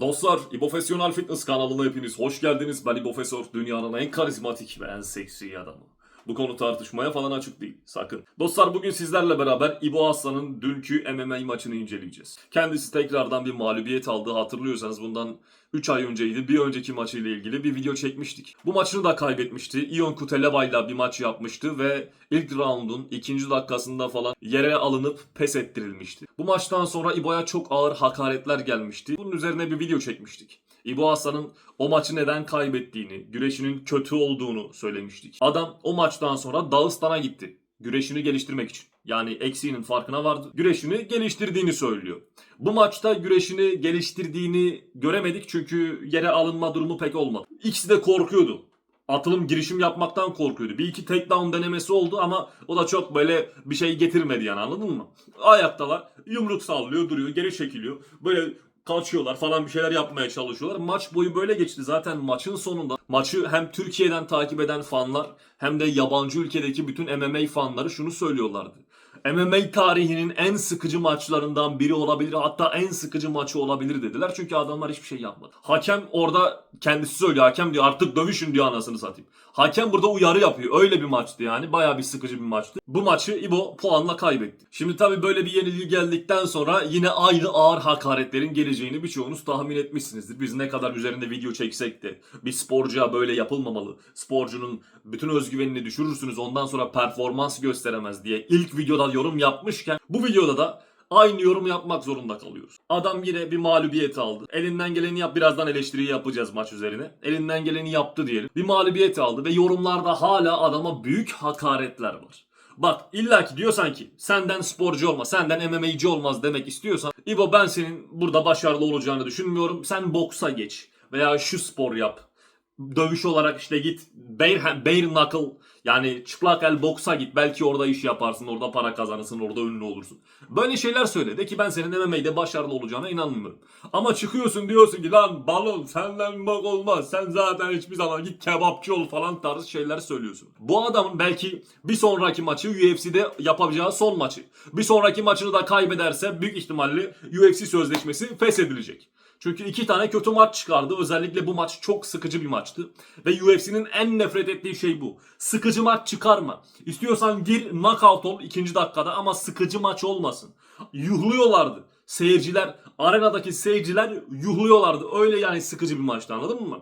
Dostlar, İbofesyonel Fitness kanalına hepiniz hoş geldiniz. Ben İbofesör, dünyanın en karizmatik ve en seksi adamı. Bu konu tartışmaya falan açık değil, sakın. Dostlar bugün sizlerle beraber İbo Aslan'ın dünkü MMA maçını inceleyeceğiz. Kendisi tekrardan bir mağlubiyet aldı. Hatırlıyorsanız bundan 3 ay önceydi. Bir önceki maçıyla ilgili bir video çekmiştik. Bu maçını da kaybetmişti. Ion Kuteleva ile bir maç yapmıştı ve ilk roundun ikinci dakikasında falan yere alınıp pes ettirilmişti. Bu maçtan sonra İbo'ya çok ağır hakaretler gelmişti. Bunun üzerine bir video çekmiştik. İbo Aslan'ın o maçı neden kaybettiğini, güreşinin kötü olduğunu söylemiştik. Adam o maçtan sonra Dağıstan'a gitti. Güreşini geliştirmek için. Yani eksiğinin farkına vardı. Güreşini geliştirdiğini söylüyor. Bu maçta güreşini geliştirdiğini göremedik çünkü yere alınma durumu pek olmadı. İkisi de korkuyordu. Atılım girişim yapmaktan korkuyordu. Bir iki takedown denemesi oldu ama o da çok böyle bir şey getirmedi yani anladın mı? Ayaktalar yumruk sallıyor duruyor geri çekiliyor. Böyle kaçıyorlar falan bir şeyler yapmaya çalışıyorlar. Maç boyu böyle geçti. Zaten maçın sonunda maçı hem Türkiye'den takip eden fanlar hem de yabancı ülkedeki bütün MMA fanları şunu söylüyorlardı. MMA tarihinin en sıkıcı maçlarından biri olabilir hatta en sıkıcı maçı olabilir dediler. Çünkü adamlar hiçbir şey yapmadı. Hakem orada kendisi söylüyor. Hakem diyor artık dövüşün diyor anasını satayım. Hakem burada uyarı yapıyor. Öyle bir maçtı yani. Bayağı bir sıkıcı bir maçtı. Bu maçı İbo puanla kaybetti. Şimdi tabii böyle bir yenilgi geldikten sonra yine aynı ağır hakaretlerin geleceğini birçoğunuz tahmin etmişsinizdir. Biz ne kadar üzerinde video çeksek de bir sporcuya böyle yapılmamalı. Sporcunun bütün özgüvenini düşürürsünüz ondan sonra performans gösteremez diye ilk videoda yorum yapmışken bu videoda da aynı yorum yapmak zorunda kalıyoruz. Adam yine bir mağlubiyet aldı. Elinden geleni yap. Birazdan eleştiri yapacağız maç üzerine. Elinden geleni yaptı diyelim. Bir mağlubiyet aldı ve yorumlarda hala adama büyük hakaretler var. Bak illa ki diyorsan ki senden sporcu olmaz, senden MMA'ci olmaz demek istiyorsan İbo ben senin burada başarılı olacağını düşünmüyorum. Sen boksa geç veya şu spor yap. Dövüş olarak işte git bare, bare knuckle yani çıplak el boksa git. Belki orada iş yaparsın, orada para kazanırsın, orada ünlü olursun. Böyle şeyler söyledi ki ben senin MMA'de başarılı olacağına inanmıyorum. Ama çıkıyorsun diyorsun ki lan balon senden bok olmaz. Sen zaten hiçbir zaman git kebapçı ol falan tarzı şeyler söylüyorsun. Bu adamın belki bir sonraki maçı UFC'de yapacağı son maçı. Bir sonraki maçını da kaybederse büyük ihtimalle UFC sözleşmesi feshedilecek. Çünkü iki tane kötü maç çıkardı. Özellikle bu maç çok sıkıcı bir maçtı. Ve UFC'nin en nefret ettiği şey bu. Sıkıcı maç çıkarma. İstiyorsan gir knockout ol ikinci dakikada ama sıkıcı maç olmasın. Yuhluyorlardı. Seyirciler, arenadaki seyirciler yuhluyorlardı. Öyle yani sıkıcı bir maçtı anladın mı?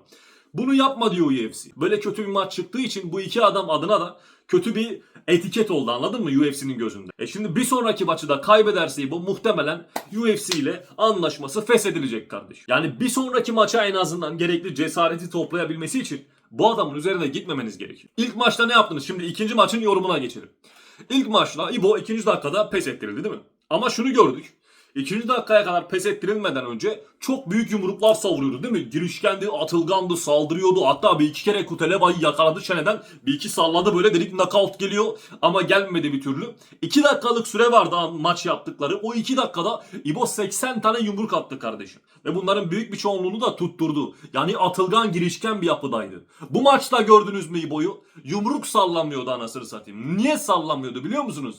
Bunu yapma diyor UFC. Böyle kötü bir maç çıktığı için bu iki adam adına da kötü bir etiket oldu anladın mı UFC'nin gözünde. E şimdi bir sonraki maçı da kaybederse bu muhtemelen UFC ile anlaşması feshedilecek kardeş. Yani bir sonraki maça en azından gerekli cesareti toplayabilmesi için bu adamın üzerine gitmemeniz gerekiyor. İlk maçta ne yaptınız? Şimdi ikinci maçın yorumuna geçelim. İlk maçla İbo ikinci dakikada pes ettirildi değil mi? Ama şunu gördük. İkinci dakikaya kadar pes ettirilmeden önce çok büyük yumruklar savuruyordu değil mi? Girişkendi, atılgandı, saldırıyordu. Hatta bir iki kere Kuteleba'yı yakaladı çeneden. Bir iki salladı böyle dedik knockout geliyor ama gelmedi bir türlü. İki dakikalık süre vardı maç yaptıkları. O iki dakikada İbo 80 tane yumruk attı kardeşim. Ve bunların büyük bir çoğunluğunu da tutturdu. Yani atılgan girişken bir yapıdaydı. Bu maçta gördünüz mü İbo'yu? Yumruk sallamıyordu anasını satayım. Niye sallamıyordu biliyor musunuz?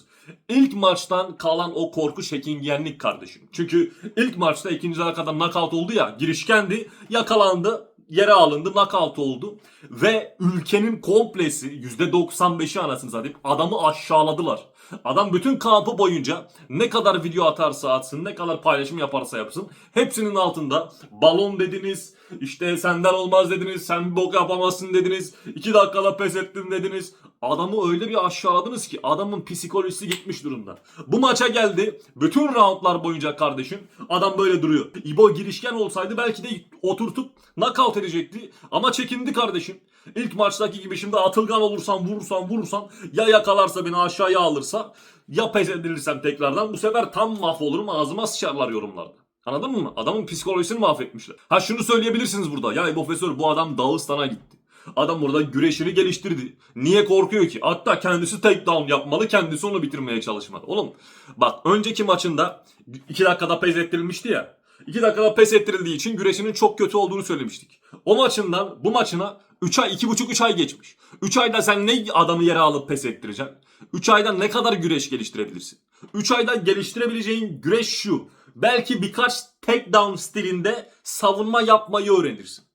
İlk maçtan kalan o korku çekingenlik kardeşim. Çünkü ilk maçta ikinci dakikada knockout oldu ya girişkendi yakalandı yere alındı knockout oldu ve ülkenin komplesi %95'i anasını satayım adamı aşağıladılar. Adam bütün kampı boyunca ne kadar video atarsa atsın, ne kadar paylaşım yaparsa yapsın hepsinin altında balon dediniz, işte senden olmaz dediniz, sen bir bok yapamazsın dediniz, 2 dakikada pes ettin dediniz. Adamı öyle bir aşağıladınız ki adamın psikolojisi gitmiş durumda. Bu maça geldi. Bütün roundlar boyunca kardeşim adam böyle duruyor. İbo girişken olsaydı belki de oturtup knockout edecekti. Ama çekindi kardeşim. İlk maçtaki gibi şimdi atılgan olursan vurursan vurursan ya yakalarsa beni aşağıya alırsa ya pes edilirsem tekrardan bu sefer tam mahvolurum ağzıma sıçarlar yorumlarda. Anladın mı? Adamın psikolojisini mahvetmişler. Ha şunu söyleyebilirsiniz burada. Ya profesör bu adam Dağıstan'a gitti. Adam burada güreşini geliştirdi. Niye korkuyor ki? Hatta kendisi takedown yapmalı, kendisi onu bitirmeye çalışmalı. Oğlum bak önceki maçında 2 dakikada pes ettirilmişti ya. 2 dakikada pes ettirildiği için güreşinin çok kötü olduğunu söylemiştik. O maçından bu maçına 3 ay, 2,5-3 ay geçmiş. 3 ayda sen ne adamı yere alıp pes ettireceksin? 3 ayda ne kadar güreş geliştirebilirsin? 3 ayda geliştirebileceğin güreş şu. Belki birkaç takedown stilinde savunma yapmayı öğrenirsin.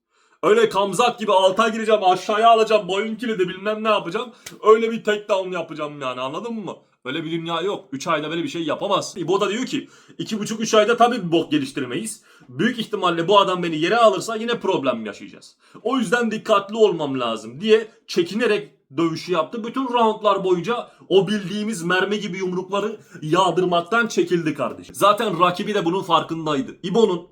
Öyle kamzat gibi alta gireceğim aşağıya alacağım boyun kilidi bilmem ne yapacağım. Öyle bir takedown yapacağım yani anladın mı? Öyle bir dünya yok. 3 ayda böyle bir şey yapamazsın. İbo da diyor ki 2,5-3 ayda tabii bir bok geliştirmeyiz. Büyük ihtimalle bu adam beni yere alırsa yine problem yaşayacağız. O yüzden dikkatli olmam lazım diye çekinerek dövüşü yaptı. Bütün roundlar boyunca o bildiğimiz mermi gibi yumrukları yağdırmaktan çekildi kardeşim. Zaten rakibi de bunun farkındaydı. İbo'nun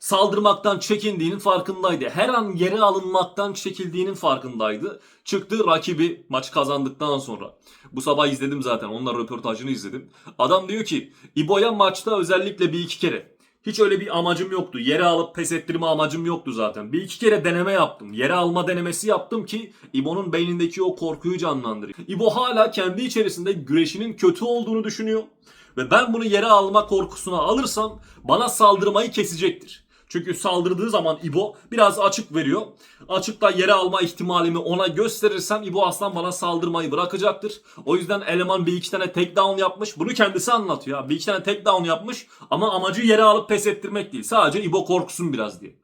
saldırmaktan çekindiğinin farkındaydı. Her an yere alınmaktan çekildiğinin farkındaydı. Çıktı rakibi maç kazandıktan sonra. Bu sabah izledim zaten. Onunla röportajını izledim. Adam diyor ki İbo'ya maçta özellikle bir iki kere. Hiç öyle bir amacım yoktu. Yere alıp pes ettirme amacım yoktu zaten. Bir iki kere deneme yaptım. Yere alma denemesi yaptım ki İbo'nun beynindeki o korkuyu canlandırayım. İbo hala kendi içerisinde güreşinin kötü olduğunu düşünüyor. Ve ben bunu yere alma korkusuna alırsam bana saldırmayı kesecektir. Çünkü saldırdığı zaman İbo biraz açık veriyor. Açıkta yere alma ihtimalimi ona gösterirsem İbo Aslan bana saldırmayı bırakacaktır. O yüzden eleman bir iki tane takedown yapmış. Bunu kendisi anlatıyor. Bir iki tane takedown yapmış ama amacı yere alıp pes ettirmek değil. Sadece İbo korksun biraz diye.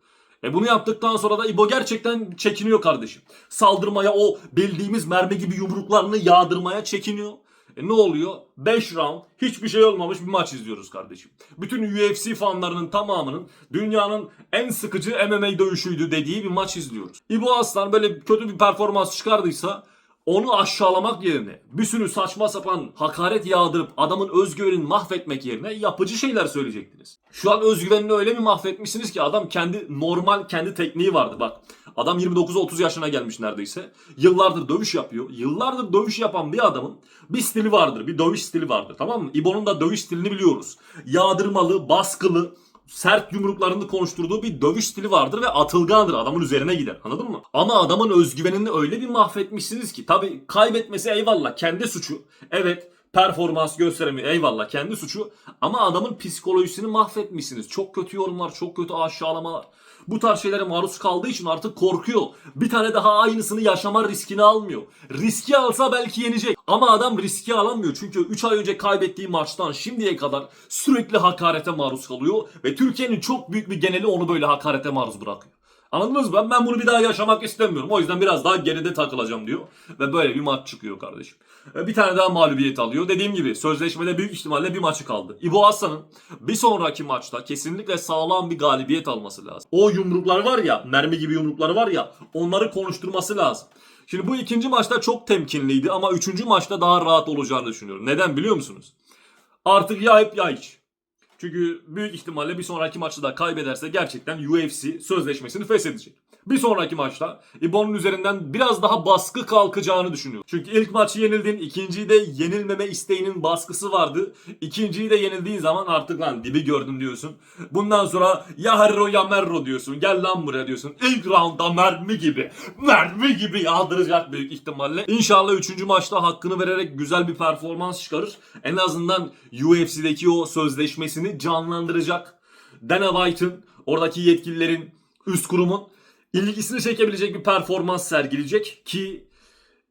E bunu yaptıktan sonra da İbo gerçekten çekiniyor kardeşim. Saldırmaya o bildiğimiz mermi gibi yumruklarını yağdırmaya çekiniyor. E ne oluyor? 5 round hiçbir şey olmamış bir maç izliyoruz kardeşim. Bütün UFC fanlarının tamamının dünyanın en sıkıcı MMA dövüşüydü dediği bir maç izliyoruz. İbo Aslan böyle kötü bir performans çıkardıysa onu aşağılamak yerine bir sürü saçma sapan hakaret yağdırıp adamın özgüvenini mahvetmek yerine yapıcı şeyler söyleyecektiniz. Şu an özgüvenini öyle mi mahvetmişsiniz ki adam kendi normal kendi tekniği vardı bak. Adam 29-30 yaşına gelmiş neredeyse. Yıllardır dövüş yapıyor. Yıllardır dövüş yapan bir adamın bir stili vardır. Bir dövüş stili vardır tamam mı? İbo'nun da dövüş stilini biliyoruz. Yağdırmalı, baskılı, sert yumruklarını konuşturduğu bir dövüş stili vardır ve atılgandır. Adamın üzerine gider. Anladın mı? Ama adamın özgüvenini öyle bir mahvetmişsiniz ki tabii kaybetmesi eyvallah kendi suçu. Evet performans gösteremiyor eyvallah kendi suçu. Ama adamın psikolojisini mahvetmişsiniz. Çok kötü yorumlar, çok kötü aşağılamalar. Bu tarz şeylere maruz kaldığı için artık korkuyor. Bir tane daha aynısını yaşama riskini almıyor. Riski alsa belki yenecek. Ama adam riski alamıyor. Çünkü 3 ay önce kaybettiği maçtan şimdiye kadar sürekli hakarete maruz kalıyor. Ve Türkiye'nin çok büyük bir geneli onu böyle hakarete maruz bırakıyor. Anladınız mı? Ben, bunu bir daha yaşamak istemiyorum. O yüzden biraz daha geride takılacağım diyor. Ve böyle bir maç çıkıyor kardeşim. E, Bir tane daha mağlubiyet alıyor. Dediğim gibi sözleşmede büyük ihtimalle bir maçı kaldı. İbo Aslan'ın bir sonraki maçta kesinlikle sağlam bir galibiyet alması lazım. O yumruklar var ya, mermi gibi yumrukları var ya, onları konuşturması lazım. Şimdi bu ikinci maçta çok temkinliydi ama üçüncü maçta daha rahat olacağını düşünüyorum. Neden biliyor musunuz? Artık ya hep ya hiç. Çünkü büyük ihtimalle bir sonraki maçta da kaybederse gerçekten UFC sözleşmesini feshedecek. Bir sonraki maçta İbo'nun üzerinden biraz daha baskı kalkacağını düşünüyorum. Çünkü ilk maçı yenildin, ikinciyi de yenilmeme isteğinin baskısı vardı. İkinciyi de yenildiğin zaman artık lan dibi gördüm diyorsun. Bundan sonra ya Herro ya Merro diyorsun. Gel lan buraya diyorsun. İlk roundda mermi gibi, mermi gibi yağdıracak büyük ihtimalle. İnşallah üçüncü maçta hakkını vererek güzel bir performans çıkarır. En azından UFC'deki o sözleşmesini canlandıracak. Dana White'ın, oradaki yetkililerin, üst kurumun ilgisini çekebilecek bir performans sergileyecek ki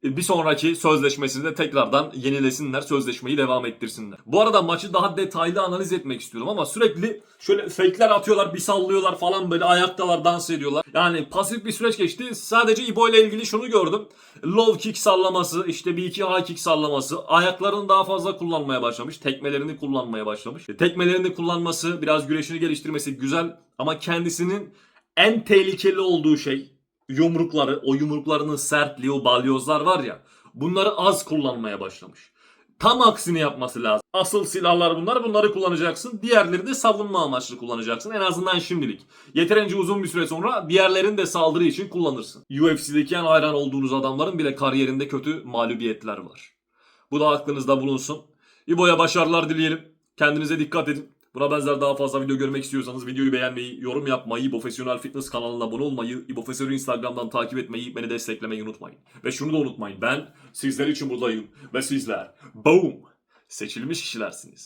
bir sonraki sözleşmesinde tekrardan yenilesinler, sözleşmeyi devam ettirsinler. Bu arada maçı daha detaylı analiz etmek istiyorum ama sürekli şöyle fake'ler atıyorlar, bir sallıyorlar falan böyle ayaktalar, dans ediyorlar. Yani pasif bir süreç geçti. Sadece İbo ile ilgili şunu gördüm. Low kick sallaması, işte bir iki high kick sallaması. Ayaklarını daha fazla kullanmaya başlamış. Tekmelerini kullanmaya başlamış. E, Tekmelerini kullanması, biraz güreşini geliştirmesi güzel ama kendisinin en tehlikeli olduğu şey yumrukları, o yumruklarının sertliği, o balyozlar var ya bunları az kullanmaya başlamış. Tam aksini yapması lazım. Asıl silahlar bunlar. Bunları kullanacaksın. Diğerleri de savunma amaçlı kullanacaksın. En azından şimdilik. Yeterince uzun bir süre sonra diğerlerini de saldırı için kullanırsın. UFC'deki en hayran olduğunuz adamların bile kariyerinde kötü mağlubiyetler var. Bu da aklınızda bulunsun. İbo'ya başarılar dileyelim. Kendinize dikkat edin. Buna benzer daha fazla video görmek istiyorsanız videoyu beğenmeyi, yorum yapmayı, Profesyonel Fitness kanalına abone olmayı, İbofesör'ü Instagram'dan takip etmeyi, beni desteklemeyi unutmayın. Ve şunu da unutmayın. Ben sizler için buradayım ve sizler boom seçilmiş kişilersiniz.